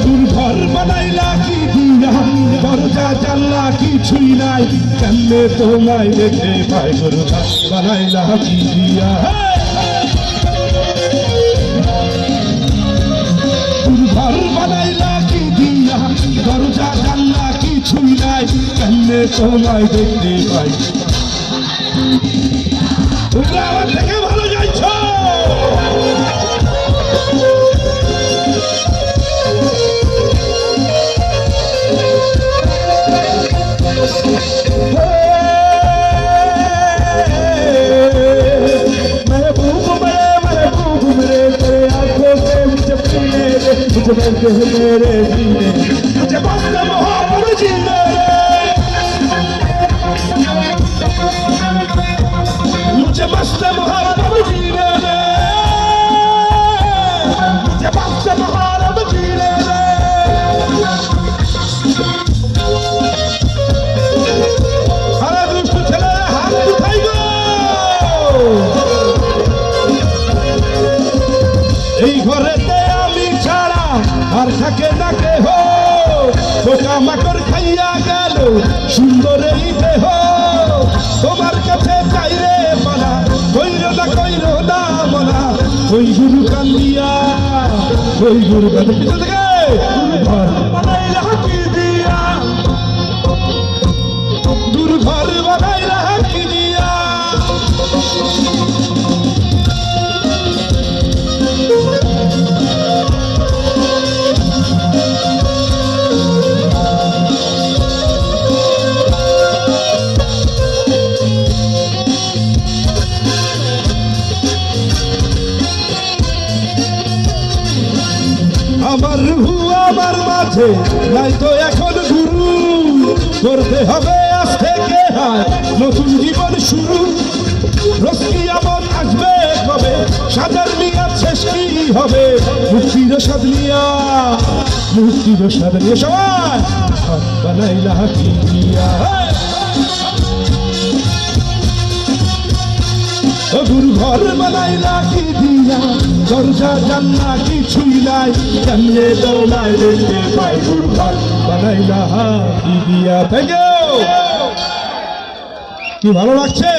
নতুন ঘর বানাইলা কি দিয়া দরজা, জানলা কিছুই নাই। কেমনে তোমায় দেখে পাই গরু বানাইলা কি দিয়া ঘর বানাইলা কি দিয়া দরজা, জানলা কিছুই নাই। তোমায় দেখতে পাই? থেকে मुझे पीने दे मुझे बंद है मेरे सीने मुझे बंद मोहब्बत जीने दे এই ঘরেতে আমি ছাড়া আর থাকে না কেহ। পোকা মাকড় খাইয়া গেল সুন্দর এই দেহ। তোমার কাছে চাই রে পালা কইর না কইর না বলা ওই গুরু কান্দিয়া, ওই গুরু কান্দি আমার রুহু আমার মাঝে নাই তো এখন গুরু। করতে হবে আজ থেকে নতুন জীবন শুরু। রসকি আমন আসবে কবে? মিয়া শেষ কি হবে? মুক্তির স্বাদ নিয়া, মুক্তির স্বাদ নিয়ে, সবাই! বানাইলা কি! ও গুরু ঘর বানাইলা কি দিয়া, দরজা জানলা কিছুই নাই কেমনে দৌলাই দেখতে পাই গুরু ঘর বানাইলা কি দিয়া। থ্যাংক ইউ কি ভালো লাগছে?